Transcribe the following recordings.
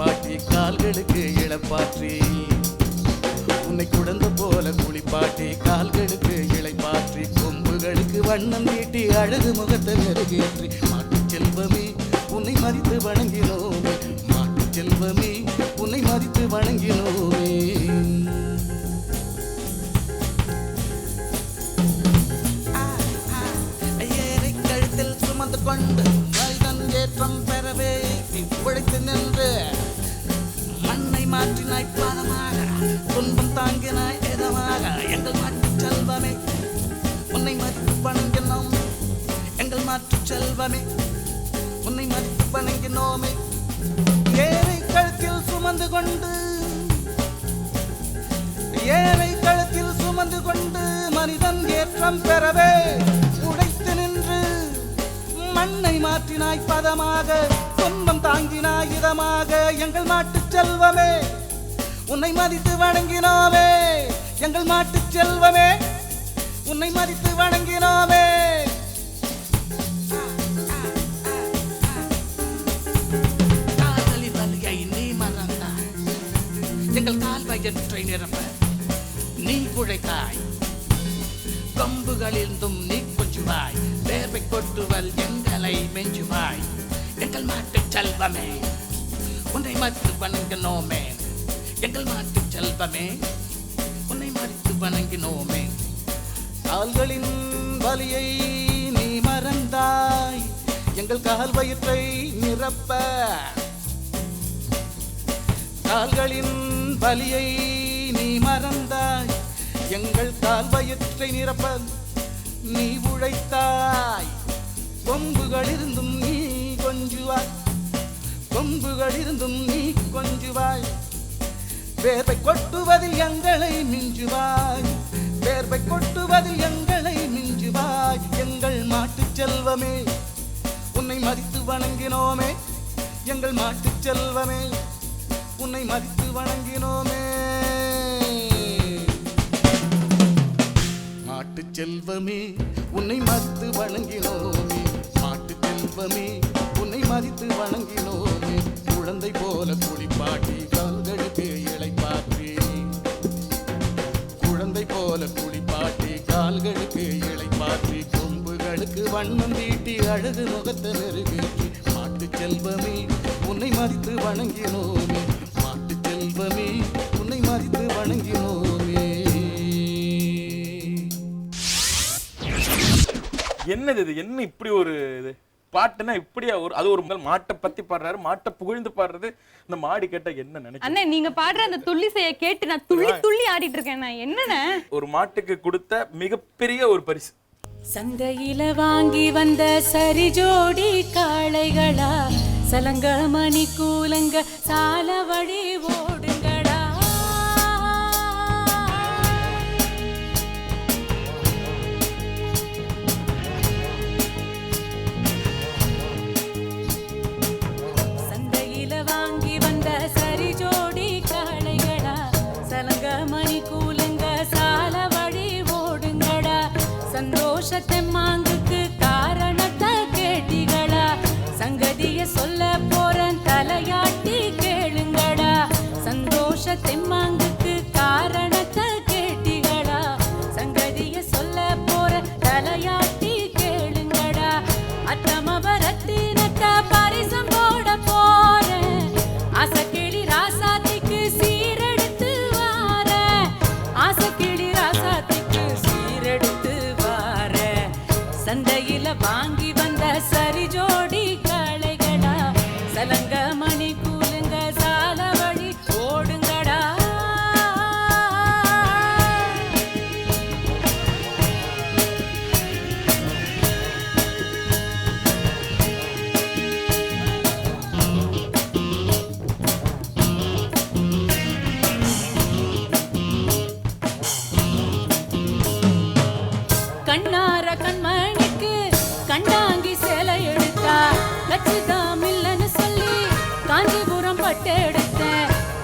குளிப்பாட்டி கால்களுக்கு இழப்பாற்றி உன்னை குழந்தை போல குளிப்பாட்டி கால்களுக்கு இழைப்பாற்றி கொம்புகளுக்கு வண்ணம் நீட்டி அழகு முகத்தை மெருகேற்றி மாட்டு செல்வமே உன்னை மதித்து வணங்கினோமே. மாட்டு செல்வமே உன்னை மதித்து வணங்கினோமே. கழுத்தில் சுமந்து கொண்டு வயதன் ஏற்றம் பெறவே இப்படித்து நின்று மண்ணை மாற்றினாய் பாதமாக துன்பம் தாங்கினாய் எதமாக எங்கள் மாற்று செல்வமே உன்னை மதித்து பணங்கினோம் எங்கள் மாற்று செல்வமே உன்னை மதித்து பணங்கினோமே ஏழை கழுத்தில் சுமந்து கொண்டு ஏழை கழுத்தில் சுமந்து கொண்டு மனிதன் ஏற்றம் பெறவே மண்ணை மாற்றினாய் பதமாக சொந்தம் தாங்கினாய் இதமாக. எங்கள் மாட்டு செல்வமே உன்னை மதித்து வணங்கினாவே. எங்கள் மாட்டு செல்வமே உன்னை மதித்து வணங்கினாவே. எங்கள் கால் வயிற்றை நிரப்ப நீ உழைத்தாய். கொம்புகளிலிருந்தும் நீ வேர்வை கொட்டுவல் எங்களை மெஞ்சுவாய். எங்கள் மாட்டு செல்வமே உன்னை மறுத்து வணங்கினோமே. எங்கள் மாட்டு செல்வமே உன்னை மறுத்து வணங்கினோமே. கால்களின் வலியை நீ மறந்தாய். எங்கள் கால் வயிற்றை நிரப்ப. கால்களின் வலியை நீ மறந்தாய். எங்கள் கால் வயிற்றை நிரப்ப. நீ உழைத்தாய். கொம்புகளிருந்தும் நீ கொஞ்சுவாய். கொம்புகளிருந்தும் நீ கொஞ்சுவாய். வேர்வை கொட்டுவதில் எங்களை மிஞ்சுவாய். வேர்வை கொட்டுவதில் எங்களை மிஞ்சுவாய். எங்கள் மாட்டு செல்வமே உன்னை மதித்து வணங்கினோமே. எங்கள் மாட்டு செல்வமே உன்னை மதித்து வணங்கினோமே. மாட்டு செல்வமே உன்னை மதித்து வணங்கினோமே. மாட்டு செல்வமே உன்னை மதித்து வணங்கினோமே. குழந்தை போல குளிப்பாட்டி கால்களுக்கு இளைப்பாற்றி குழந்தை போல குளிப்பாட்டி கால்களுக்கு இழைப்பாற்றி கொம்புகளுக்கு வண்ணம் தீட்டி அழகு முகத்தை மெருகேற்றி மாட்டு செல்வமே உன்னை மதித்து வணங்கினோமே. மாட்டு செல்வமே உன்னை மதித்து வணங்கினோமே. என்னது இது? என்ன இப்படி ஒரு இது? பாட்டுனா இப்படியா ஒரு அது ஒரு முதல் மாட்டை பத்தி பாடுறாரு மாட்டை புகழ்ந்து பாடுறது. இந்த மாடி கேட்டா என்ன நினைச்சு அண்ணே நீங்க பாடுற அந்த துள்ளி செய்ய கேட்டு நான் துள்ளி துள்ளி ஆடிட்டு இருக்கேன் நான் என்னண்ணே? ஒரு மாட்டுக்கு கொடுத்த மிகப்பெரிய ஒரு பரிசு. சந்தையில வாங்கி வந்த சரி ஜோடி காளைகளா? சலங்க மணி கூலங்க சால வழி ஓடுங்கடா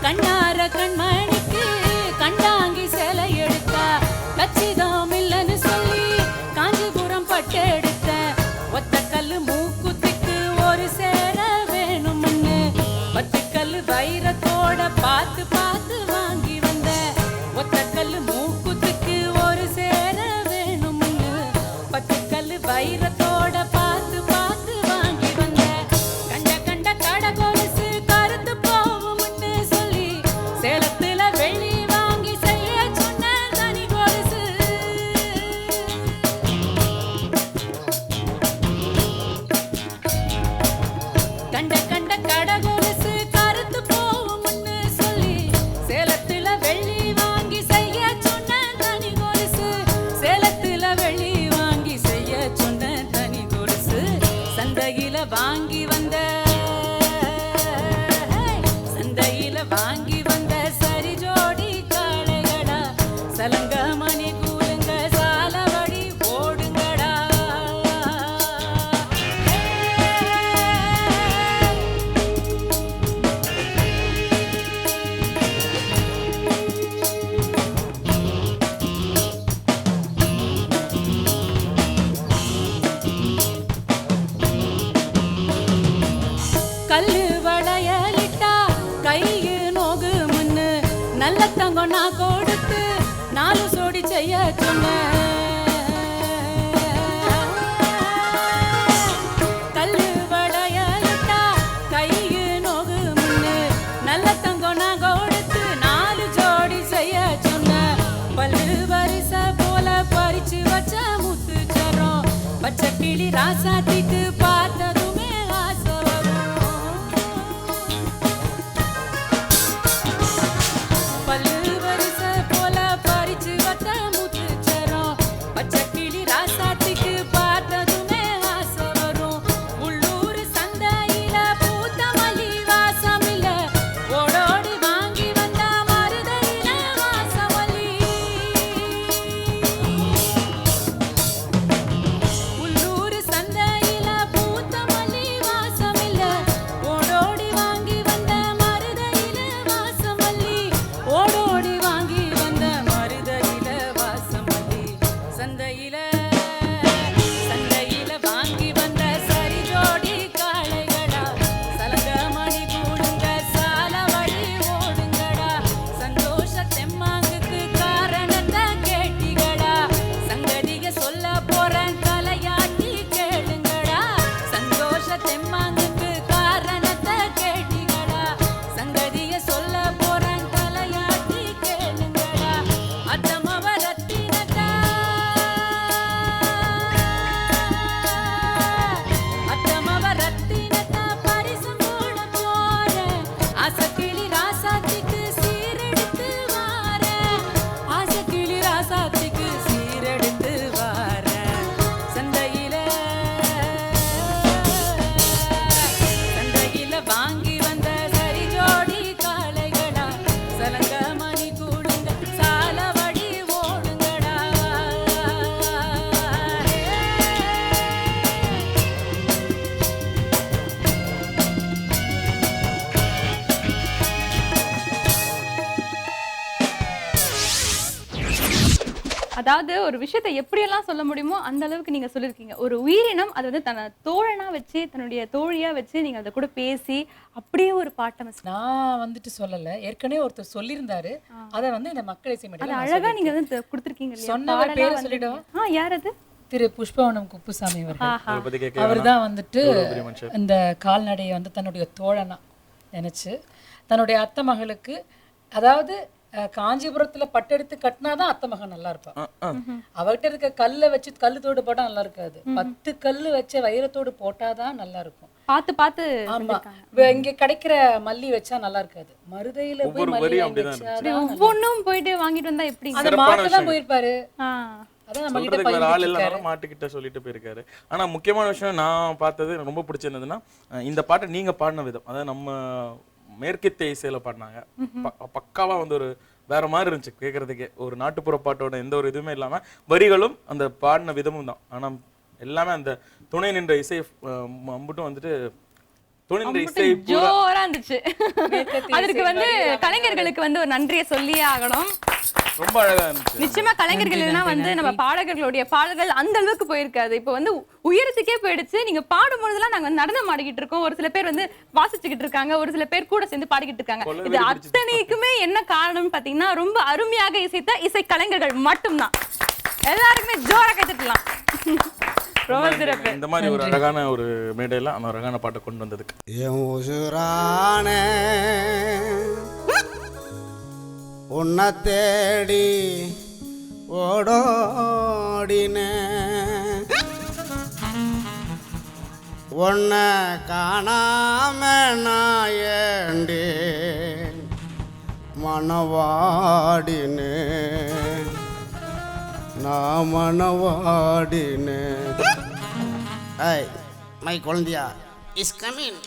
கண்ணார கண்மணிக்கு கண்டாங்கி சிலை எடுத்தா லட்சிதம் இல்லைன்னு சொல்லி காஞ்சிபுரம் பட்டு எடுத்த ஒத்த கல்லு மூக்குத்திக்கு ஒரு சேர வேணும்னு. பத்து கல்லு வைரத்தோட வளையலிட்டா கையு நோகு முன்னு நல்ல தங்கம் நான் கொடுத்து நாலு சோடி செய்ய சொன்னேன் கல்லு வளையலிட்டா கையு நோகு முன்னு நல்ல தங்கம் நான் கொடுத்து நாலு ஜோடி செய்ய சொன்ன. பல்லு வரிச போல பறிச்சு வச்ச முத்து சரம் பச்சை கிளி ஒரு விஷயத்தை எப்படியெல்லாம் சொல்ல முடியுமோ அந்த அளவுக்கு நீங்க சொல்லியிருக்கீங்க. ஒரு உயிரினம் அது வந்து தன்னை தோழனா வச்சு தன்னுடைய தோழியா வச்சு நீங்க அதை கூட பேசி அப்படியே ஒரு பாட்டை நான் வந்துட்டு சொல்லல. ஏற்கனவே ஒருத்தர் சொல்லியிருந்தாரு. அதை வந்து இந்த மக்கள் இசை அது மேடையில நான் அழகா சொல்லியிருக்கேன். நீங்க வந்து கொடுத்துருக்கீங்க இல்லையா? சொன்னவர் பேரை வந்து- சொல்லிடவா? ஆ யார் அது திரு புஷ்பவனம் குப்புசாமி அவர்கள். அவர் தான் வந்துட்டு. இந்த கால்நடையை வந்து தன்னுடைய தோழனா நினைச்சு தன்னுடைய அத்தை மகளுக்கு அதாவது காஞ்சிபுரத்துல பட்டெடுத்து கட்டினாதான் அத்தை மகன் நல்லா இருப்பான். அவகிட்ட இருக்க கல்லை வச்சு கல்லு தோடு போட்டா நல்லா இருக்காது பத்து கல்லு வச்ச வைரத்தோடு போட்டாதான் நல்லா இருக்கும் பார்த்து பார்த்து ஆமா. இங்க கிடைக்கிற மல்லி வச்சா நல்லா இருக்காது மருதையில போய் மல்லி வாங்கி ஒவ்வொன்றும் போயிட்டு வாங்கிட்டு வந்தா எப்படி? அந்த சிறப்பான மாட்டு தான் விஷயம். போயிருப்பாரு. மாட்டுக்கிட்ட சொல்லிட்டு போயிருக்காரு. ஆனா முக்கியமான விஷயம் நான் பார்த்தது ரொம்ப பிடிச்சிருந்ததுன்னா இந்த பாட்டை நீங்க பாடின விதம். அதாவது நம்ம மேற்கத்திய இசையில பாடினாங்க. ப- பக்காவா வந்து ஒரு வேற மாதிரி இருந்துச்சு. கேட்கறதுக்கே ஒரு நாட்டுப்புற பாட்டோட எந்த ஒரு இதுவுமே இல்லாம வரிகளும் அந்த பாடின விதமும் தான். ஆனா எல்லாமே அந்த துணை நின்ற இசை அம்புட்டும் வந்துட்டு இசை ஜோரா இருந்துச்சு. அதற்கு வந்து கலைஞர்களுக்கு வந்து ஒரு நன்றியை சொல்லியே ஆகணும். ரொம்ப அழகா இருந்துச்சு. நிச்சயமா கலைஞர்கள் இல்லைன்னா வந்து நம்ம பாடகர்களுடைய பாடல்கள் அந்த அளவுக்கு போயிருக்காது. இப்போ வந்து உயரத்துக்கே போயிடுச்சு. நீங்க பாடும் பொழுதுலாம் நாங்க நடனம் ஆடிக்கிட்டு இருக்கோம். ஒரு சில பேர் வந்து வாசிச்சுக்கிட்டு இருக்காங்க. ஒரு சில பேர் கூட சேர்ந்து பாடிக்கிட்டு இருக்காங்க. இது. அத்தனைக்குமே என்ன காரணம்னு பாத்தீங்கன்னா ரொம்ப அருமையாக இசைத்த இசை கலைஞர்கள் மட்டும்தான். எல்லாருக்குமே ஜோரா கைத்தட்டலாம் ரொம்ப சிறப்பு இந்த மாதிரி ஒரு அழகான ஒரு மேடையில அந்த அழகான பாட்டை கொண்டு வந்ததுக்கு. என் உசுரான உன்னை தேடி ஓடோடின. உன்னை காணாம நான் ஏண்டி மனவாடினே நான் மனவாடினே ஐய் மை குழந்தையா இஸ் கமிங்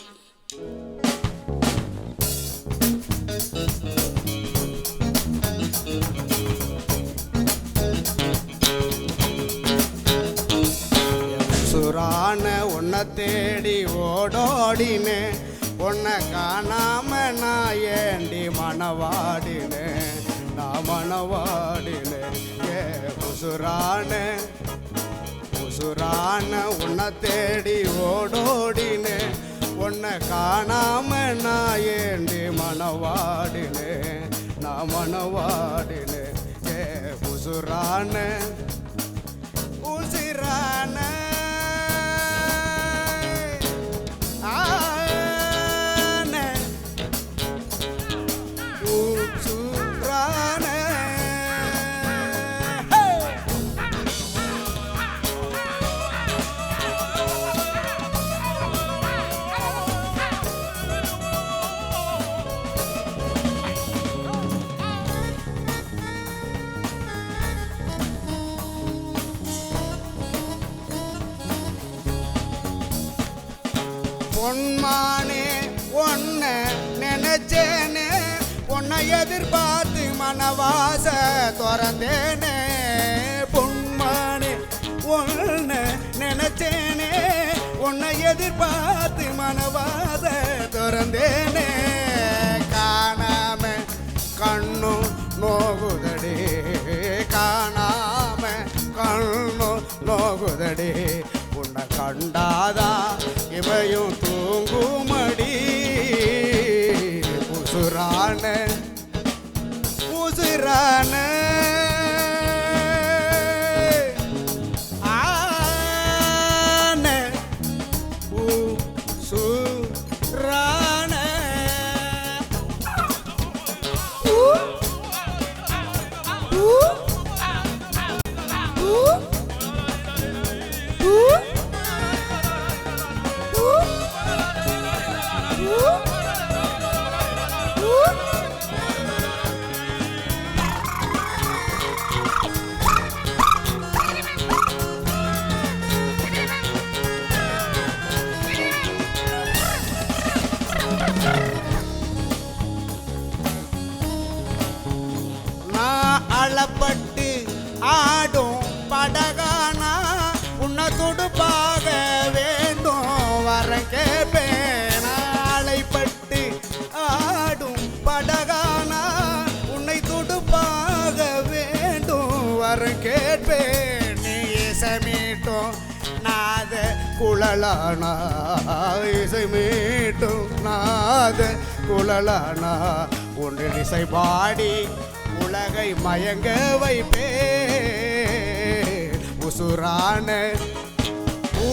சுரான உன்னை தேடி ஓடோடினே உன்னை காணாம நான் ஏண்டி மனவாடினே நான் மனவாடினே. ஏ குசுரான உசுரான உன்னை தேடி ஓடோடினே உன்னை காணாம நான் ஏண்டி மனவாடினே நான் மனவாடினே. ஏ உசுரான உசிரான. பொன்மானே ஒன்ன நினைச்சேனே உன்னை எதிர்பார்த்து மனவாச துறந்தேனே. பொன்மானே ஒன்ன நினைச்சேனே உன்னை எதிர்பார்த்து மனவாச துறந்தேனே. காணாம கண்ணும் நோகுதடே காணாம கண்ணும் நோகுதடே உன்னை கண்டாதா இவையும் குழலானா இசை மீட்டும் நாத குழலானா. ஒன்றில் இசை பாடி உலகை மயங்க வைப்பே உசுரான ஊ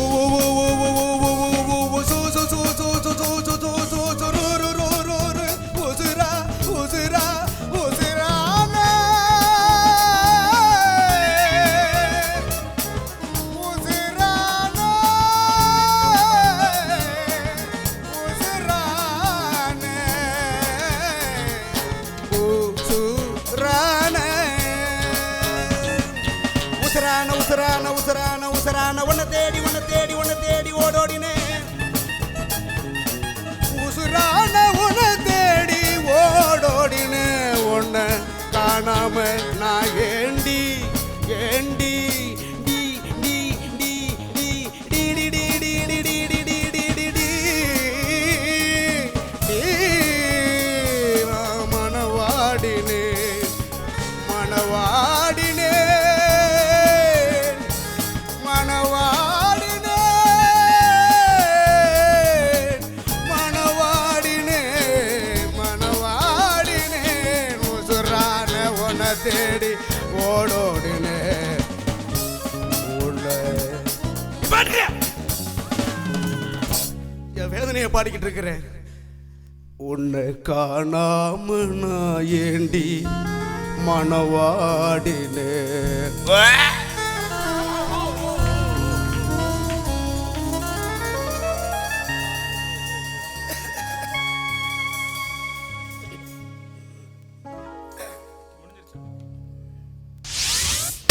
உசரான. உசரான உசரான உசரான உசரான. உன்னை தேடி உன்னை தேடி உன்னை தேடி ஓடோடினேன் உசுரான உன்னை தேடி ஓடோடினேன் உன்னை காணாமல் பாடிக்கிட்டு இருக்கிறேன் உன்னை காணாம நான் ஏண்டி மனவாடினேன்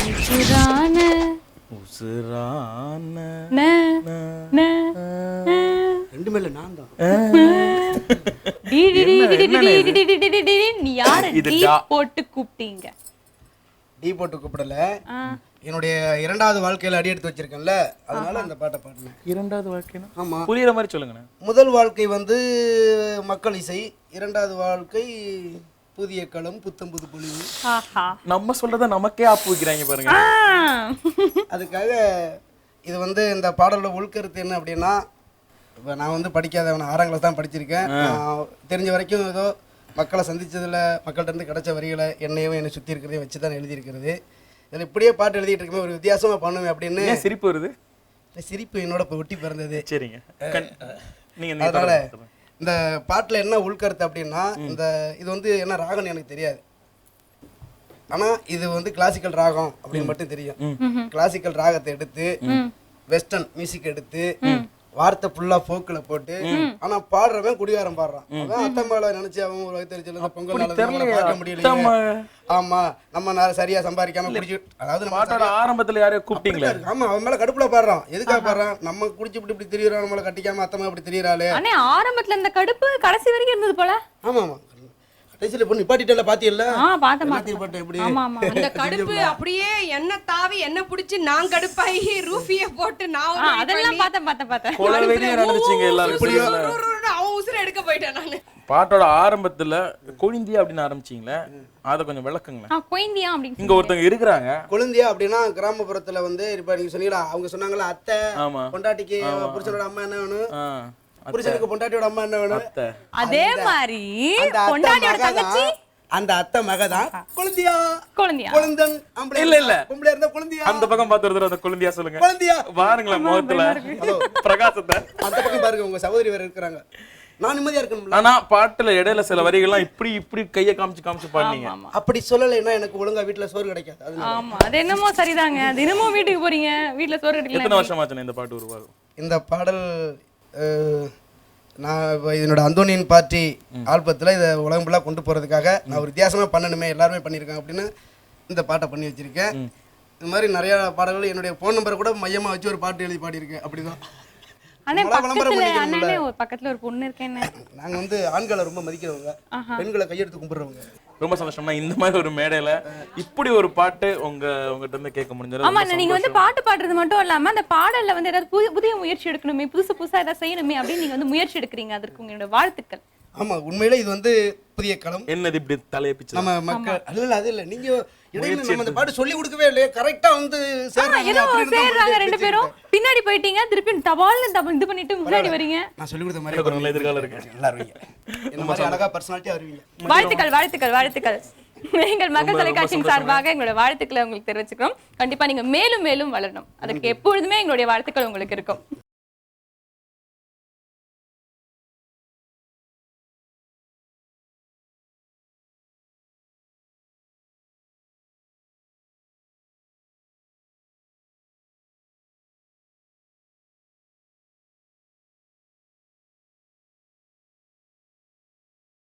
உசுரான உசுரான இது டீ. போட்டு கூப்பிட்டீங்க. டீ போட்டு கூப்பிடல. என்னுடைய இரண்டாவது வாழ்க்கையில அடி எடுத்து வச்சிருக்கேன்ல. அதனால இந்த பாட்டை பாடினேன் இரண்டாவது வாழ்க்கைனா? ஆமா. புரியுற மாதிரி சொல்லுங்கண்ணே. முதல் வாழ்க்கை வந்து மக்கள் இசை இரண்டாவது வாழ்க்கை புதிய களம் புத்தம் புது பொழிவு ஆஹா. நம்ம சொல்றத நமக்கே ஆப்பு வைக்கிறாங்க பாருங்க. அதுக்காக இது வந்து இந்த பாடலோட உள்கருத்து என்ன அப்படின்னா இப்போ நான் வந்து படிக்காதவன் ஆறாம் கிளாஸ் தான் படிச்சிருக்கேன். தெரிஞ்ச வரைக்கும் ஏதோ மக்களை சந்திச்சதுல மக்கள்கிட்ட இருந்து கிடைச்ச வரிகளை என்னையும் என்னை சுற்றி இருக்கிறதையும் வச்சு தான் எழுதியிருக்கிறது. இதில் இப்படியே பாட்டு எழுதிட்டு இருக்கும்போது ஒரு வித்தியாசமாக பண்ணுவேன் அப்படின்னு ஏன் சிரிப்பு வருது? இந்த சிரிப்பு என்னோட இப்போ ஒட்டி பிறந்தது. சரிங்க. அதனால. இந்த பாட்டில் என்ன உள்கருத்து அப்படின்னா இந்த இது வந்து என்ன ராகம்னு எனக்கு தெரியாது. ஆனா இது வந்து கிளாசிக்கல் ராகம் அப்படின்னு மட்டும் தெரியும். கிளாசிக்கல் ராகத்தை எடுத்து வெஸ்டர்ன் மியூசிக் எடுத்து வார்த்தை ஃபுல்லா போக்குல போட்டு ஆனா பாடுறவன் குடிகாரம் பாடுறான். அவன் அத்தம்மாவை நினைச்சு அவன் ஒரு வயிற்றுல பொங்கல் பார்க்க அத்தம்மா. ஆமா நம்ம நான் சரியா சம்பாதிக்காம குடிச்சு அதாவது நம்ம பாட்டோட ஆரம்பத்துல யாரையோ கூப்பிட்டீங்களே. ஆமா அவன் மேல கடுப்புல பாடுறான். எதுக்காக பாடுறான்? நம்ம குடிச்சு இப்படி இப்படி திரியறான் நம்மள கட்டிக்காம அத்தமா இப்படி திரியறாளே. ஆரம்பத்துல இந்த கடுப்பு கடைசி வரைக்கும் இருந்தது போல. ஆமா ஆமா. கடைசியில இப்போ நிப்பாட்டிட்டல பாத்தியல்ல? ஆ பார்த்தேன் பாட்டு எப்படி? ஆமா ஆமா. அந்த கடுப்பு அப்படியே என்ன தாவி என்ன புடிச்சு நான் கடுப்பாகி ரூஃபிய போட்டு நான் அதெல்லாம் பண்ணி, பார்த்தேன் பார்த்தேன் பார்த்தேன். குலவெறியே நடந்துச்சுங்க எல்லாரும். உரு, அவன் உசுர எடுக்க போயிட்டேன் நானு. பாட்டோட ஆரம்பத்துல கொழுந்தியா அப்படின்னு ஆரம்பிச்சீங்களே? அதை கொஞ்சம் விளக்குங்களேன். ஆ கொய்ந்தியா அப்படின்னு இங்க ஒருத்தவங்க இருக்கிறாங்க. கொழுந்தியா அப்படின்னா கிராமப்புறத்துல வந்து இப்ப நீங்க சொன்னீங்களா அவங்க சொன்னாங்கல்ல அத்தை ஆமா. பொண்டாட்டிக்கு புருஷனோட அம்மா என்ன வேணும்? புருஷனுக்கு பொண்டாட்டியோட அம்மா என்ன வேணும்? அதே மாதிரி பொண்டாட்டியோட தங்கச்சி? அந்த அத்தை மகதான் கொழுந்தியா? குழந்தையா? கொழுந்தன் இல்ல, இல்ல. பொம்பளை இருந்தா கொழுந்தியா? அந்த பக்கம் பார்த்து அந்த கொழுந்தியா சொல்லுங்க. கொழுந்தியா? பாருங்களேன் முகத்துல. பிரகாசத்தை. அந்த பக்கம் பாருங்க உங்க சகோதரி வேற இருக்கிறாங்க. நான் நிம்மதியா இருக்கணும்ல? ஆனா பாட்டுல இடையில சில வரிகள்லாம் இப்படி இப்படி கைய காமிச்சு காமிச்சு பாடுனீங்க. ஆமா அப்படி சொல்லலைன்னா எனக்கு ஒழுங்கா வீட்டுல சோறு கிடைக்காது அது ஆமா அது என்னமோ சரிதாங்க. தினமும் வீட்டுக்கு போறீங்க. வீட்ல சோறு எத்தனை கட்டிக்கலாம் வருஷம் ஆச்சுண்ணே இந்த பாட்டு உருவாகும்? இந்த பாடல் நான் இப்போ என்னோட அந்தோனியின் பார்ட்டி ஆல்பத்தில் இதை உலகம் ஃபுல்லாக கொண்டு போகிறதுக்காக நான் ஒரு வித்தியாசமாக பண்ணணுமே எல்லாருமே பண்ணியிருக்காங்க அப்படின்னு இந்த பாட்டை பண்ணி வச்சிருக்கேன். இது மாதிரி நிறையா பாடல்கள் என்னுடைய ஃபோன் நம்பரை கூட மையமாக வச்சு ஒரு பாட்டு எழுதி பாடியிருக்கேன். அப்படிதான். அண்ணே பக்கத்துல. அண்ணனே ஒரு பக்கத்துல ஒரு பொண்ணு நாங்கள் வந்து ஆண்களை ரொம்ப மதிக்கிறவங்க. பெண்களை கையெடுத்து கும்பிட்றவங்க. ரொம்ப சந்தோஷம்னா இந்த மாதிரி ஒரு மேடையில இப்படி ஒரு பாட்டு உங்க உங்ககிட்ட இருந்து கேட்க முடிஞ்சது. ஆமா நீங்க வந்து பாட்டு பாடுறது மட்டும் இல்லாம அந்த பாடல்ல வந்து ஏதாவது புதிய புதிய முயற்சி எடுக்கணுமே புதுசு புதுசா ஏதாவது செய்யணுமே அப்படின்னு நீங்க வந்து முயற்சி எடுக்கிறீங்க. அதற்கு உங்களோட வாழ்த்துக்கள். ஆமாம் உண்மையிலே இது வந்து புதிய களம். என்னது இப்படி தலையை பிச்சு நம்ம மக்கள் இல்ல, அது இல்லை. நீங்கள் இடையில நம்ம அந்த பாட்டு சொல்லி கொடுக்கவே இல்லையே. கரெக்டாக வந்து ஆ, சேர்றாங்க. ஏதோ அப்படின்னு தான் சேர்றாங்க வந்து ரெண்டு பேரும். பின்னாடி போயிட்டீங்க திருப்பி டபுள் இது பண்ணிட்டு முன்னாடி வரீங்க. நான் சொல்லி கொடுத்த மாதிரி எனக்கு ஒரு நல்ல எதிர்காலம் இருக்கு. நல்லா இருவீங்க என்ன மாதிரி அழகா பர்சனாலிட்டியா வருவீங்க. வாழ்த்துக்கள் வாழ்த்துக்கள் வாழ்த்துக்கள். எங்கள் மக்கள் தொலைக்காட்சியின் சார்பாக எங்களோட வாழ்த்துக்களை உங்களுக்கு தெரிவிச்சுக்கிறோம். கண்டிப்பா நீங்க மேலும் மேலும் வளரணும். அதுக்கு எப்பொழுதுமே எங்களுடைய வாழ்த்துக்கள் உங்களுக்கு இருக்கும்.